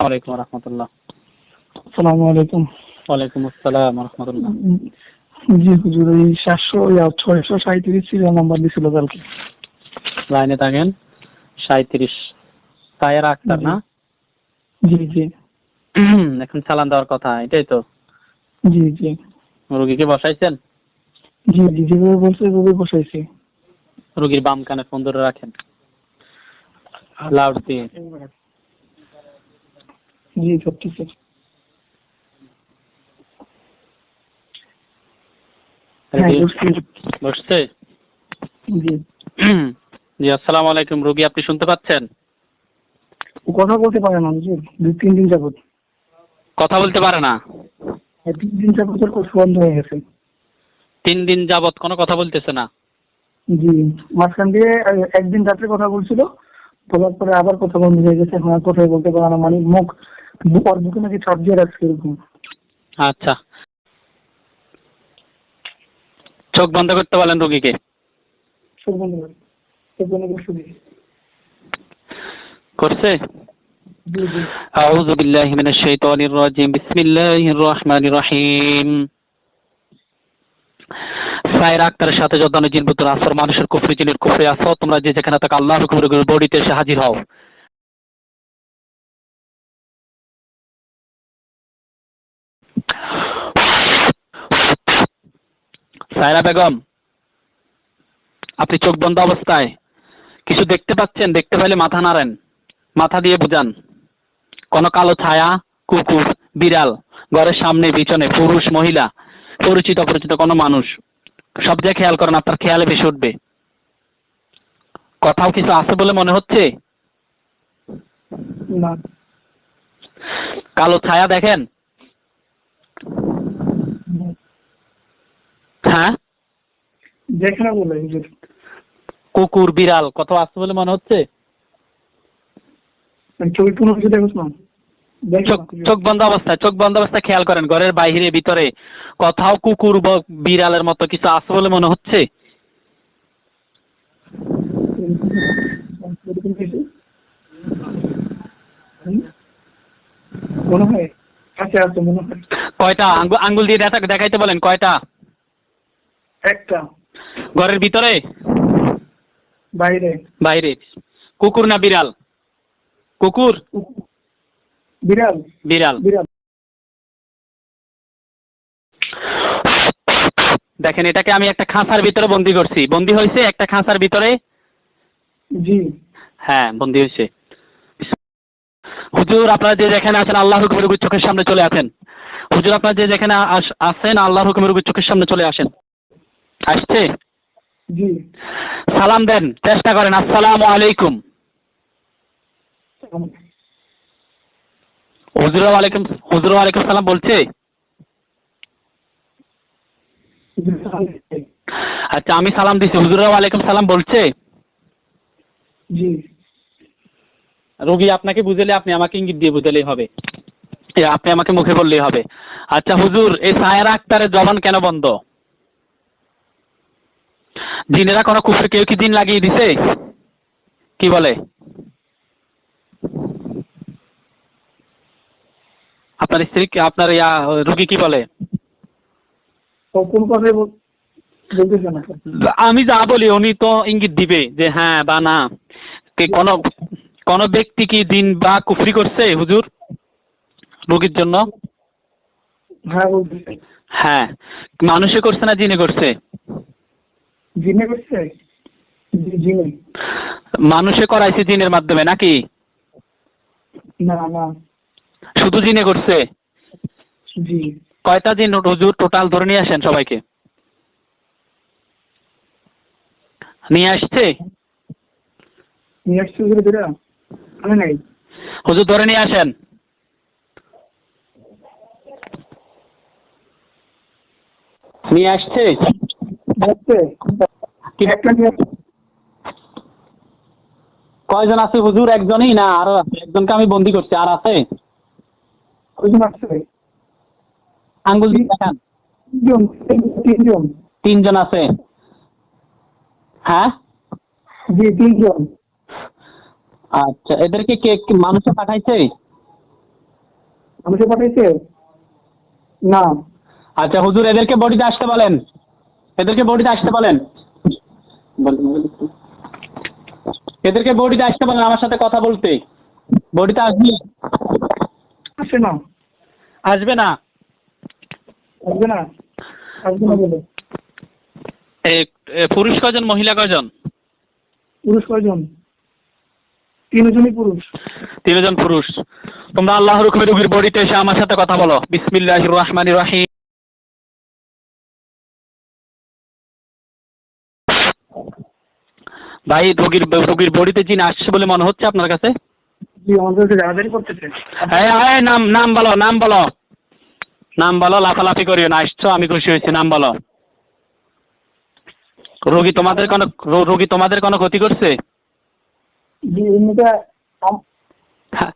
রহমতুল্লাহ। আসসালামু আলাইকুম ওয়ালাইকুম আসসালাম রহমতুল্লাহ। জি হুজুর এই সাতশো ছয়শো সাঁত্রিশ সিরিয়াল নাম্বার দিছিল কালকে। লাইনে থাকেন সাঁত্রিশ সায়ের আক্তার না? জি জি। এখন চালান দেওয়ার কথা এটাই তো। জি জি। রুগীকে বসাইছেন? জি জি যেভাবে বলছে ওইভাবে বসাইছি। রুগীর বাম কানে ফোন ধরে রাখেন। লাউড দিয়ে। জি সব ঠিক আছে হ্যাঁ বসছি। জি। জি আসসালামু আলাইকুম রুগী আপনি শুনতে পাচ্ছেন? কথা বলতে পারে না হুজুর দুই তিন দিন যাবত কথা বলতে পারে না? তিন দিন যাবত বন্ধ হয়ে গেছে। তিন দিন যাবত কোনো কথা বলতেছে না? জি। মাঝখান দিয়ে একদিন রাত্রে কথা বলছিল বলার পরে আবার কথা বন্ধ হয়ে গেছে এখন আর কথাই বলতে পারে না মানে মুখ ওর বুকে নাকি চাপ দিয়ে রাখছে এরকম আচ্ছা চোখ বন্ধ করতে বলেন রুগীকে চোখ বন্ধ করে চোখ বন্ধ করে শুধু করছে জি জি أعوذ بالله من الشيطان الرجيم بسم الله الرحمن الرحيم সাইরা আক্তারের সাথে যদানো জিন পুত্র মানুষের কুফরি, জিনের কুফরি আসো তোমরা যে যেখানে থাকো, আল্লাহর হুকুমের বডিতে এসে হাজির হও। সাইরা বেগম, আপনি চোখ বন্ধ অবস্থায়। কিছু দেখতে পাচ্ছেন? দেখতে পাইলে মাথা নাড়েন। মাথা দিয়ে বুঝান। কোন কালো ছায়া, কুকুর, বিড়াল, ঘরের সামনে, পিছনে, পুরুষ, মহিলা পরিচিত অপরিচিত কোনো মানুষ। সব জায়গায় খেয়াল করেন আপনার খেয়ালে বেশি উঠবে। কোথাও কিছু আছে বলে মনে হচ্ছে? না। কালো ছায়া দেখেন? হ্যাঁ? বলে কুকুর বিড়াল কোথাও আছে বলে মনে হচ্ছে? ছবি দেখো চোখ চোখ বন্ধ অবস্থায় চোখ বন্ধ অবস্থায় খেয়াল করেন ঘরের বাইরে ভিতরে। কোথাও কুকুর বা বিড়ালের মতো কিছু আছে বলে মনে হচ্ছে? মনে হয় আছে আছে মনে হয়। কয়টা? আঙ্গুল আঙ্গুল দিয়ে দেখা দেখাইতে বলেন কয়টা? একটা। ঘরের ভিতরে? বাইরে। বাইরে। কুকুর না বিড়াল? কুকুর। বিড়াল। বিড়াল। বিড়াল। দেখেন এটাকে আমি একটা খাঁচার ভিতরে বন্দি করছি। বন্দি হয়েছে একটা খাঁচার ভিতরে? জি। হ্যাঁ বন্দি হয়েছে। হুজুর আপনারা যে যেখানে আছেন আল্লাহর হুকুমের উপর চোখের সামনে চলে আসেন। হুজুর আপনারা যে যেখানে আছেন আল্লাহর হুকুমের উপর চোখের সামনে চলে আসেন। আসছে? জি। সালাম দেন চেষ্টা করেন। আসসালামু আলাইকুম। হুজুর আলাইকুম হুজুর আলাইকুম সালাম বলছে? আচ্ছা আমি সালাম দিছি হুজুর আলাইকুম সালাম বলছে? জি। রোগী আপনাকে বুঝালে আপনি আমাকে ইঙ্গিত দিয়ে বুঝালেই হবে। আপনি আমাকে মুখে বললেই হবে। আচ্ছা হুজুর এই সায়রা আক্তারের জবান কেন বন্ধ? দিনেরা কোনো কুফরে কেউ কি দিন লাগিয়ে দিছে? কি বলে? আপনার স্ত্রী আপনার ইয়া রুগী কি বলে? কোন কথাই আমি যা বলি উনি তো ইঙ্গিত দিবে যে হ্যাঁ বা না। কোন কোন ব্যক্তি কি দিন বা কুফরি করছে হুজুর? রোগীর জন্য? হ্যাঁ হ্যাঁ। মানুষে করছে না জিনে করছে? জিনে করছে? মানুষে করাইছে জিনের মাধ্যমে নাকি? না না। শুধু জিনে করছে? জি। কয়টা জিন? হুজুর টোটাল ধরে নিয়ে আসেন সবাইকে। নিয়ে আসছে? নিয়ে আসছে ধীরে ধীরে আমি নাই। হুজুর ধরে নিয়ে আসেন। নিয়ে আসছে? আসছে। কি? একটা নিয়ে আসছে। কয়জন আছে হুজুর? একজনই না আরও আছে? একজনকে আমি বন্দি করছি। আর আছে? কয়জন আসছে আঙ্গুল দিয়ে দেখান। তিনজন তিনজন। তিনজন আছে। হ্যাঁ? জি তিনজন। আচ্ছা এদেরকে কে মানুষে পাঠাইছে? আমাকে পাঠাইছে? না। আচ্ছা হুজুর এদেরকে বডিতে আসতে বলেন। এদেরকে বডিতে আসতে বলেন। এদেরকে বডিতে আসতে বলেন আমার সাথে কথা বলতে। বডিতে আসবি। আসে না। আসবে না। আসবে না। আসবে না বলে। পুরুষ কজন মহিলা কজন? পুরুষ কয়জন তিনজনই পুরুষ। তিনজন পুরুষ। তোমরা আল্লাহর হুকুমে রুগীর বডিতে এসে আমার সাথে কথা বলো। বিসমিল্লাহির রহমানির রহিম। ভাই রোগীর রোগীর বডিতে জিন আসছে বলে মনে হচ্ছে আপনার কাছে? আমাদের জানাজানি এই, নাম নাম বলো নাম বলো। নাম বলো লাফালাফি করিও না আসছো আমি খুশি হয়েছি নাম বলো। রোগী তোমাদের কোনো রোগী তোমাদের কোনো ক্ষতি করছে? হ্যাঁ।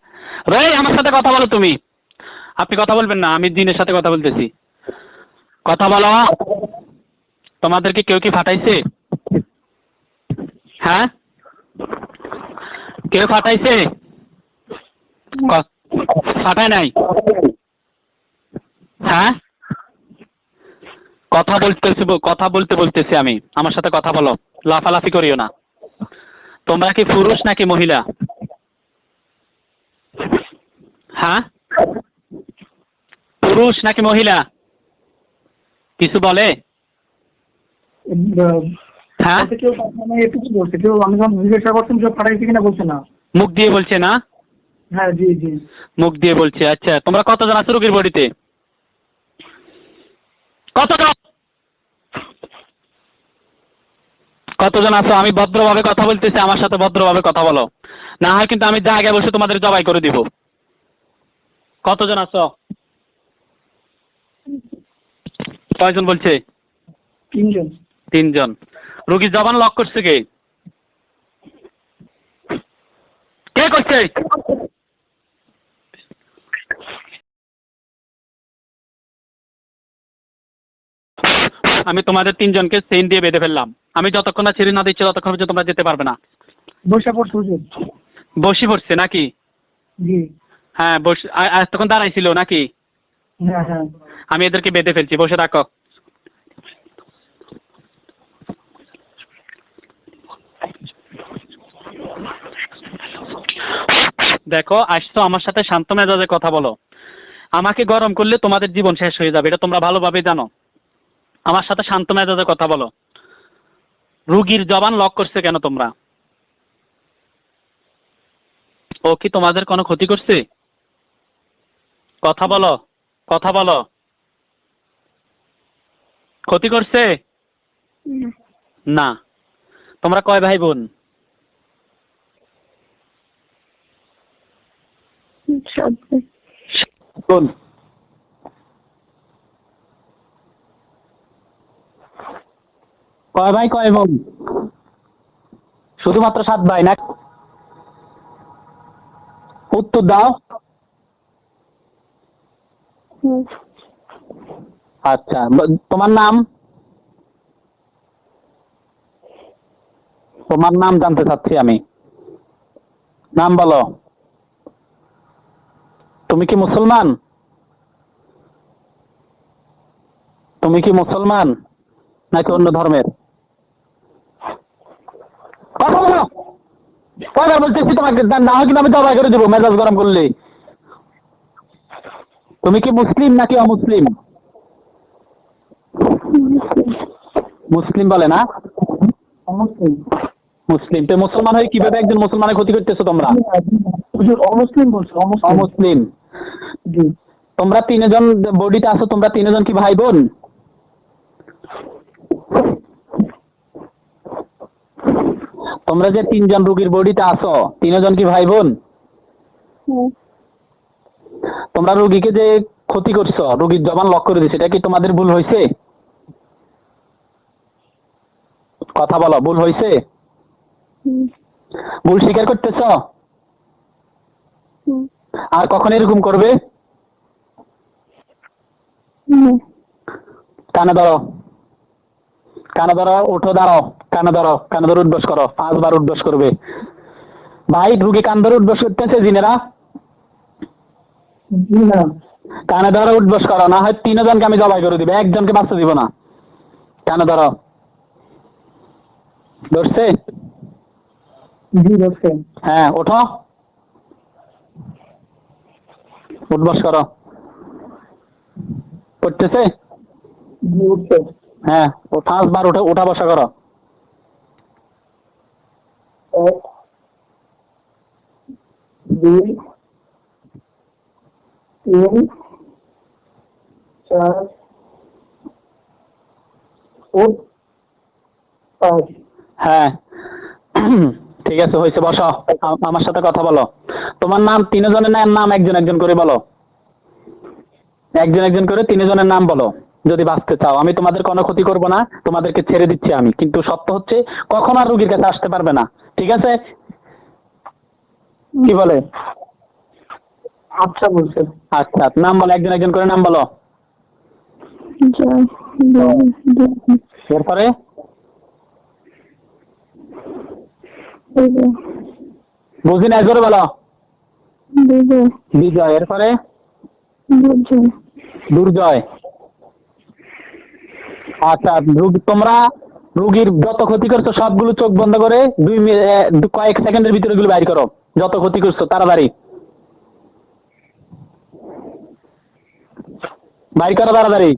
রে আমার সাথে কথা বলো তুমি। আপনি কথা বলবেন না আমি দিনের সাথে কথা বলতেছি। কথা বলো। তোমাদেরকে কেউ কি ফাটাইছে? হ্যাঁ? কেউ ফাটাইছে? ক- ফাটায় নাই। হ্যাঁ? কথা বলতেছি কথা বলতে বলতেছি আমি। আমার সাথে কথা বলো। লাফালাফি করিও না। তোমরা কি পুরুষ নাকি মহিলা? হ্যাঁ? পুরুষ নাকি মহিলা? কিছু বলে? হ্যাঁ? কেউ আমি জিজ্ঞাসা পাঠাইছে কিনা বলছে না। মুখ দিয়ে বলছে না? হ্যাঁ জি জি। মুখ দিয়ে বলছে আচ্ছা তোমরা কতজন আছো রোগীর বডিতে? কতজন? কতজন আছো? আমি ভদ্রভাবে কথা বলতেছি আমার সাথে ভদ্রভাবে কথা বলো। না হয় কিন্তু আমি জায়গায় বসে তোমাদের জবাই করে দিব। কতজন আছো? কয়জন বলছে? তিনজন। তিনজন। রোগীর জবান লক করছে কে? কে করছে? আমি তোমাদের তিনজনকে চেইন দিয়ে বেঁধে ফেললাম। আমি যতক্ষণ না ছেড়ে না দিচ্ছি ততক্ষণ পর্যন্ত তোমরা যেতে পারবে না। বসে পড়ছে হুজুর বসি পড়ছে নাকি? জি। হ্যাঁ বস তখন দাঁড়াইছিল নাকি? হ্যাঁ হ্যাঁ। আমি এদেরকে বেঁধে ফেলছি বসে রাখো দেখো আসছো আমার সাথে শান্ত মেজাজে কথা বলো। আমাকে গরম করলে তোমাদের জীবন শেষ হয়ে যাবে এটা তোমরা ভালোভাবে জানো। আমার সাথে শান্ত মেজাজে কথা বলো। রুগীর জবান লক করছে কেন তোমরা? ও কি তোমাদের কোনো ক্ষতি করছে? কথা বলো কথা বলো। ক্ষতি করছে? না। তোমরা কয় ভাই বোন? বোন। কয় ভাই, কয় বোন? শুধুমাত্র সাত ভাই না? উত্তর দাও। আচ্ছা তোমার নাম? তোমার নাম জানতে চাচ্ছি আমি। নাম বলো। তুমি কি মুসলমান? তুমি কি মুসলমান নাকি অন্য ধর্মের? কথা বলো। কথা বলতেছি তোমাকে না হয় কিন্তু আমি দবাই করে দেবো মেজাজ গরম করলে। তুমি কি মুসলিম নাকি অমুসলিম? মুসলিম বলে না? মুসলিম। তো মুসলমান হয়ে কীভাবে একজন মুসলমানের ক্ষতি করতেছো তোমরা? অমুসলিম বলছে অমুসলিম। অমুসলিম। তোমরা তিনজন বডিতে আছো তোমরা তিনজন কি ভাই বোন? তোমরা যে তিনজন রুগীর বডিতে আছো তিনজন কি ভাই বোন তোমরা রুগীকে যে ক্ষতি করছ রুগীর জবান লক করে দিছে এটা কি তোমাদের ভুল হয়েছে? কথা বলো ভুল হয়েছে? ভুল স্বীকার করতেছ? আর কখন এরকম করবে? কানে ধরো। কানে ধরো উঠো দাঁড়াও। কানে ধরো কানে ধরে উঠবস করো। পাঁচবার উঠবস করবে। ভাই রুগী কান ধরে করতেছে জিনেরা? কানে ধরো করো না হয় তিনজনকে আমি জবাই করে দিব একজনকে বাঁচতে দিব না। কানে ধরো। ধরছে? হ্যাঁ ওঠো। উঠবস করো। জি উঠছে। হ্যাঁ পাঁচবার উঠে উঠা বসা করো। এক দুই তিন চার ও পাঁচ। হ্যাঁ ঠিক আছে হয়েছে বসো। আমার সাথে কথা বলো। তোমার নাম তিনজনের নাম একজন একজন করে বলো। একজন একজন করে তিনজনের নাম বলো। যদি বাঁচতে চাও আমি তোমাদের কোনো ক্ষতি করব না তোমাদেরকে ছেড়ে দিচ্ছি আমি। কিন্তু সত্য হচ্ছে কখন আর রুগীর কাছে আসতে পারবে না। ঠিক আছে? কি বলে? আচ্ছা বলছে। আচ্ছা নাম বলো একজন একজন করে নাম বলো। এরপরে? বুঝি না জোরে বলো। বিজয়। এরপরে? দুর্জয়। আচ্ছা তোমরা রুগীর যত ক্ষতি করছ, সবগুলো চোখ বন্ধ করে দুই কয়েক সেকেন্ডের ভিতরে গুলো বাইর করো, যত ক্ষতি করছ, তাড়াতাড়ি। বাইর করো তাড়াতাড়ি।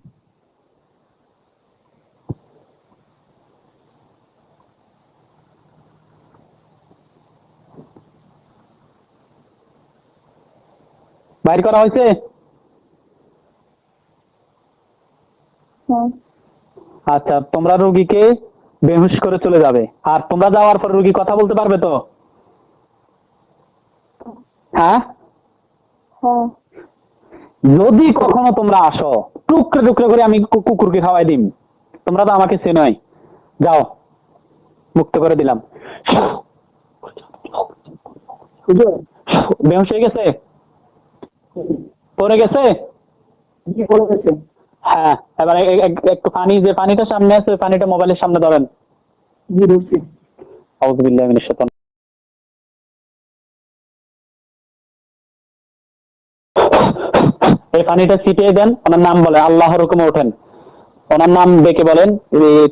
বাইর করা হয়েছে? হ্যাঁ। আচ্ছা তোমরা রুগীকে বেহুশ করে চলে যাবে। আর তোমরা যাওয়ার পর রুগী কথা বলতে পারবে তো? হ্যাঁ? হ্যাঁ। যদি কখনো তোমরা আসো টুকরে টুকরে করে আমি কুকুরকে খাওয়াই দিম। তোমরা তো আমাকে চেনই যাও। মুক্ত করে দিলাম। বেহুশ হয়ে গেছে? পরে গেছে? গেছে। হ্যাঁ এবার একটু পানি যে পানিটা সামনে আছে ওই পানিটা মোবাইলের সামনে ধরেন। জি ধরছি। আউযুবিল্লাহি মিনাশ শাইতানির এই পানিটা ছিটিয়ে দেন ওনার নাম বলে আল্লাহর হুকুমে ওঠেন। ওনার নাম ডেকে বলেন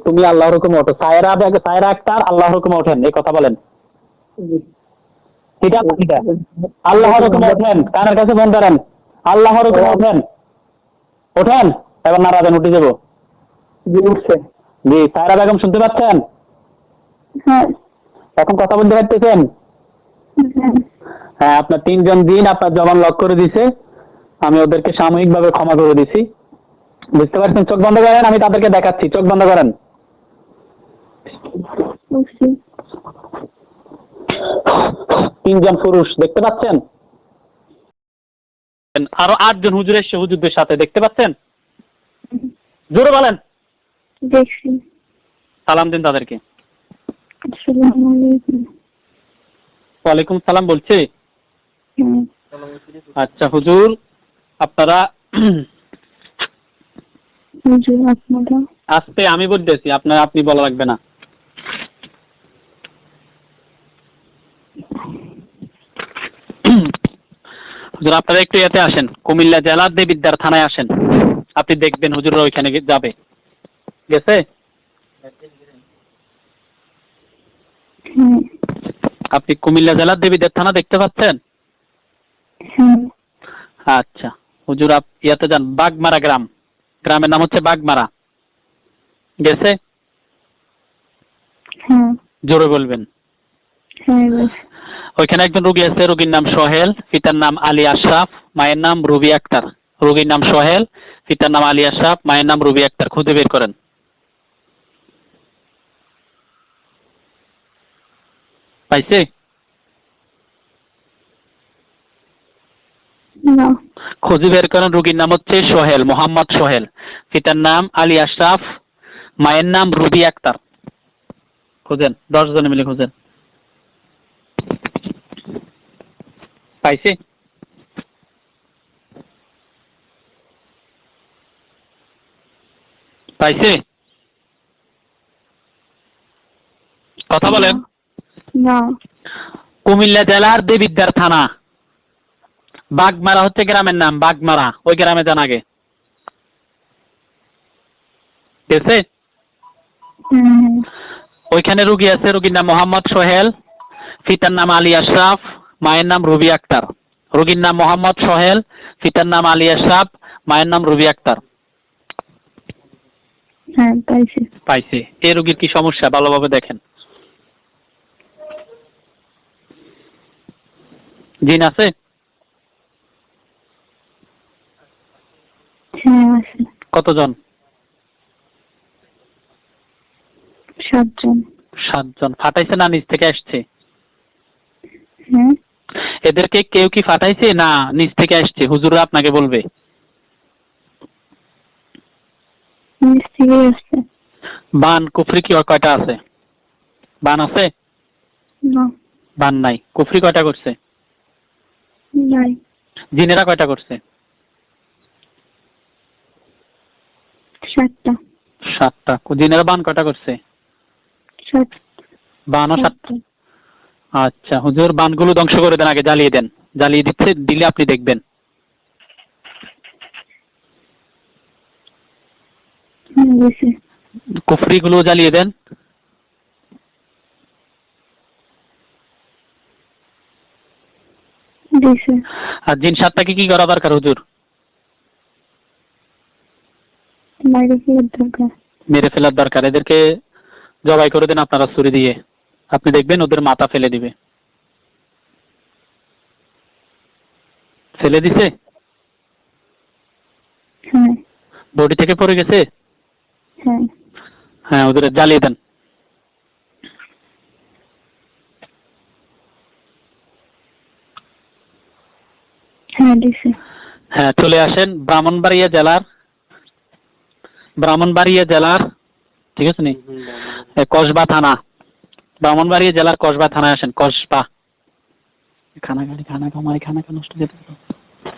তুমি আল্লাহর হুকুমে ওঠো। সায়রা সায়রা আক্তার আল্লাহর হুকুমে ওঠেন এই কথা বলেন। এটা পানিটা। আল্লাহর হুকুমে ওঠেন। কানের কাছে ফোন ধরেন। আল্লাহর হুকুমে ওঠেন। ওঠেন? এবার উঠে যাব জি উঠছে জি সায়রা বেগম শুনতে পাচ্ছেন? হ্যাঁ। এখন কথা বলতে পারতেছেন? হ্যাঁ। হ্যাঁ আপনার তিনজন দিন আপনার জবান লক করে দিছে। আমি ওদেরকে সাময়িকভাবে ক্ষমা করে দিছি। বুঝতে পারছেন? চোখ বন্ধ করেন আমি তাদেরকে দেখাচ্ছি। চোখ বন্ধ করেন। তিনজন পুরুষ দেখতে পাচ্ছেন? আরও আটজন হুজুর এসছে হুজুরদের সাথে দেখতে পাচ্ছেন? জোরে বলেন। দেখছি। সালাম দিন তাদেরকে। আসসালামু আলাইকুম। ওয়ালাইকুম সালাম বলছি। হ্যাঁ। আচ্ছা হুজুর আপনারা হুজুর আপনারা? আজকে আমি বলতেছি আপনার আপনি বলা লাগবে না। হুজুর আপনারা একটু এতে আসেন। কুমিল্লা জেলার দেবিদ্যার থানায় আসেন। আপনি দেখবেন হুজুররা ওইখানে যাবে। গেছে? আপনি কুমিল্লা জেলার দেবিদ্যার থানা দেখতে পাচ্ছেন? আচ্ছা হুজুর আপ ইয়াতে যান বাগমারা গ্রাম। গ্রামের নাম হচ্ছে বাগমারা। গেছে? জোরে বলবেন। হ্যাঁ ওইখানে একজন রুগী আছে রুগীর নাম সোহেল পিতার নাম আলী আশরাফ মায়ের নাম রুবি আক্তার। রোগীর নাম সোহেল পিতার নাম আলী আশরাফ মায়ের নাম রুবি আক্তার। খুঁজে বের করেন। পাইছে? খুঁজে বের করেন রোগীর নাম হচ্ছে সোহেল মোহাম্মদ সোহেল। পিতার নাম আলী আশরাফ মায়ের নাম রুবি আক্তার। খুঁজেন দশ জনে মিলে খুঁজেন। পাইছে? পাইছে? কথা বলেন। কুমিল্লা জেলার দেবিদ্যার থানা। বাগমারা হচ্ছে গ্রামের নাম বাগমারা। ওই গ্রামে যান আগে। হ্যাঁ ওইখানে রুগী আছে রুগীর নাম মোহাম্মদ সোহেল পিতার নাম আলী আশরাফ মায়ের নাম রুবি আক্তার। রুগীর নাম মোহাম্মদ সোহেল পিতার নাম আলী আশরাফ মায়ের নাম রুবি আক্তার। হ্যাঁ পাইছি। পাইছে। এই রুগীর কি সমস্যা? ভালোভাবে দেখেন। জিন আছে? হ্যাঁ আছে। কতজন? সাতজন। সাতজন। ফাটাইছে না নিচ থেকে আসছে? হ্যাঁ। এদেরকে কেউ কি ফাটাইছে না নিচ থেকে আসছে? হুজুররা আপনাকে বলবে। বান কুফরি কি কয়টা আছে? বান আছে? না। বান নাই। কুফরি কয়টা করছে? নাই। জিনেরা কয়টা করছে? সাতটা। সাতটা। জিনেরা বান কয়টা করছে? সাত। বানও সাতটা। আচ্ছা হুজুর বানগুলো ধ্বংস করে দেন আগে জ্বালিয়ে দেন। জ্বালিয়ে দিচ্ছে দিলে আপনি দেখবেন হ্যাঁ গেছে কুফরি গুলো জ্বালিয়ে দেন। আর জিন সাতটাকে কি করা দরকার হুজুর? মেরে ফেলার দরকার। এদেরকে জবাই করে দেন আপনারা ছুরি দিয়ে। আপনি দেখবেন ওদের মাথা ফেলে দিবে। ফেলে দিছে? হ্যাঁ। বডি থেকে পড়ে গেছে? হ্যাঁ। হ্যাঁ ওদের জ্বালিয়ে দেন। হ্যাঁ হ্যাঁ চলে আসেন ব্রাহ্মণবাড়িয়া জেলার ব্রাহ্মণবাড়িয়া জেলার ঠিক আছে নি? কসবা থানা ব্রাহ্মণবাড়িয়া জেলার কসবা থানায় আসেন কসবা। খানা গাড়ি খানা কামাই খানা নষ্ট যেতে